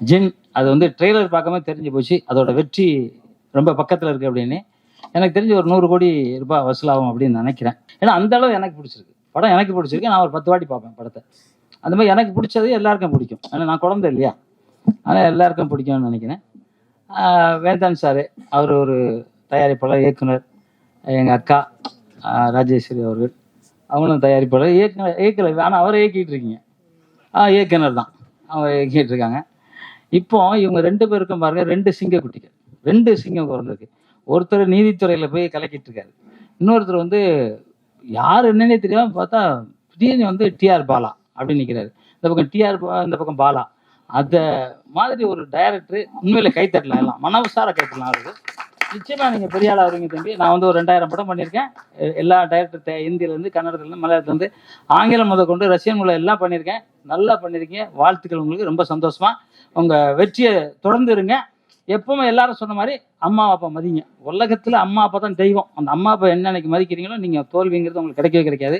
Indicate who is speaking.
Speaker 1: ஜின் அது வந்து ட்ரெய்லர் பார்க்காம தெரிஞ்சு போச்சு. அதோட வெற்றி ரொம்ப பக்கத்தில் இருக்கு அப்படின்னு. எனக்கு தெரிஞ்சு ஒரு நூறு கோடி ரூபாய் வசூலாகும் அப்படின்னு நினைக்கிறேன். ஏன்னா அந்த அளவு எனக்கு பிடிச்சிருக்கு. படம் எனக்கு பிடிச்சிருக்கு. நான் ஒரு பத்து வாட்டி பார்ப்பேன் படத்தை. அந்த மாதிரி எனக்கு பிடிச்சது எல்லாருக்கும் பிடிக்கும். ஏன்னா நான் குழந்தை இல்லையா? அதனால் எல்லாருக்கும் பிடிக்கும்னு நினைக்கிறேன். ஆஹ் வேந்தன் சார் அவர் ஒரு தயாரிப்பாளர் இயக்குனர். எங்கள் அக்கா ராஜேஸ்வரி அவர்கள். அவங்களும் தயாரிப்பாளர். இயக்குனர் இயக்கலை ஆனால் அவரை இயக்கிட்டு இருக்கீங்க. ஆ இயக்குனர் தான். அவங்க இயக்கிட்டு இருக்காங்க. இப்போ இவங்க ரெண்டு பேருக்கும் பாருங்க ரெண்டு சிங்க குட்டிகள். ரெண்டு சிங்கம் பிறந்திருக்கு. ஒருத்தர் நீதித்துறையில் போய் கலக்கிட்டு இருக்காரு. இன்னொருத்தர் வந்து யார் என்னன்னே தெரியாம பார்த்தா திடீர்னு வந்து டிஆர் பாலா அப்படின்னு நிற்கிறாரு இந்த பக்கம் டிஆர் இந்த பக்கம் பாலா. அந்த மாதிரி ஒரு டைரக்டர் உண்மையில கைத்தட்டலாம் எல்லாம். மனவசார கைத்தட்டலாம் அவருக்கு நிச்சயமா நீங்க பெரிய ஆளா வருவீங்க தம்பி. நான் வந்து ஒரு ரெண்டாயிரம் படம் பண்ணியிருக்கேன். எல்லா டைரக்டர் ஹிந்தில இருந்து கன்னடத்துல இருந்து மலையாளத்துல இருந்து ஆங்கிலம் முத கொண்டு ரஷ்யன் மொழி எல்லாம் பண்ணியிருக்கேன். நல்லா பண்ணியிருக்கீங்க. வாழ்த்துக்கள் உங்களுக்கு. ரொம்ப சந்தோஷமா. உங்க வெற்றியை தொடர்ந்து இருங்க. எப்பவுமே எல்லாரும் சொன்ன மாதிரி அம்மா அப்பா மதிங்க. உலகத்துல அம்மா அப்பா தான் தெய்வம். அந்த அம்மா அப்பா என்ன அன்னைக்கு மதிக்கிறீங்களோ நீங்க தோல்விங்கிறது உங்களுக்கு கிடைக்கவே கிடைக்காது.